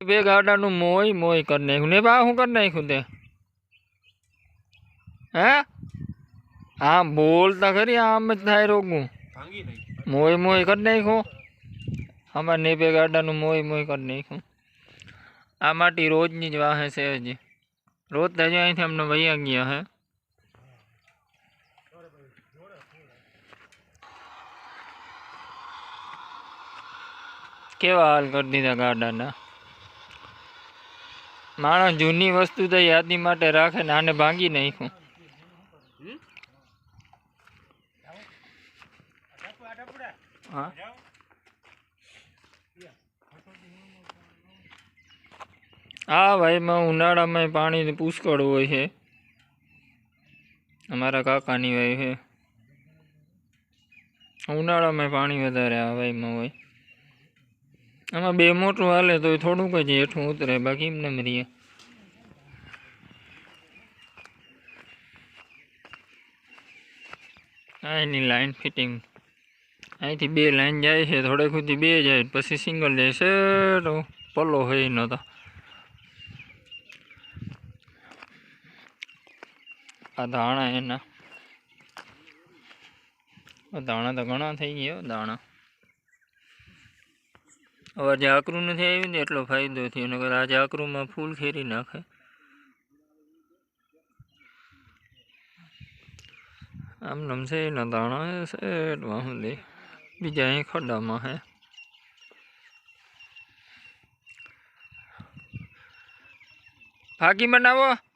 બે ગાડાનું મોય મોય કરી નાખ્યું ને બા શું કરી નાખ્યું તે હે હા બોલતા ખરી આમ જ થાય રોગું ભાંગી નાખી મોય મોય કરી નાખ્યું આમાં ને બે ગાડાનું મોય મોય કરી નાખ્યું આ માટી રોજની જ વાહે છે હજી રોજ તો હજી અહીંથી અમને વૈયા ગયા હે કેવા હાલ કરી દીધા ગાડાના માણસ જૂની વસ્તુ તો યાદી માટે રાખે ને આને ભાંગી નાખ્યું. હા? ભાઈમાં ઉનાળામાં પાણી પુષ્કળ હોય છે. અમારા કાકાની વાય છે. ઉનાળામાં પાણી વધારે આ વાયમાં હોય. આમાં બે મોટું હાલે તો થોડુંક જ હેઠું ઉતરે, બાકી એમને મરીએ એની લાઈન ફિટિંગ અહીંથી બે લાઈન જાય છે થોડેક સુધી બે જાય, પછી સિંગલ જાય છે, તો પલ્લો હોય નહોતો આ દાણા એના. ધાણા તો ઘણા થઈ ગયા દાણા હવે આજે નથી આવ્યું ને એટલો ફાયદો થયો, નકર આજે આકરુંમાં ફૂલ ખેરી નાખે. આમ નમશે છે, એના દાણા સેટમાં સુધી બીજા અહીં ખડામાં હે. ભાગી બનાવો.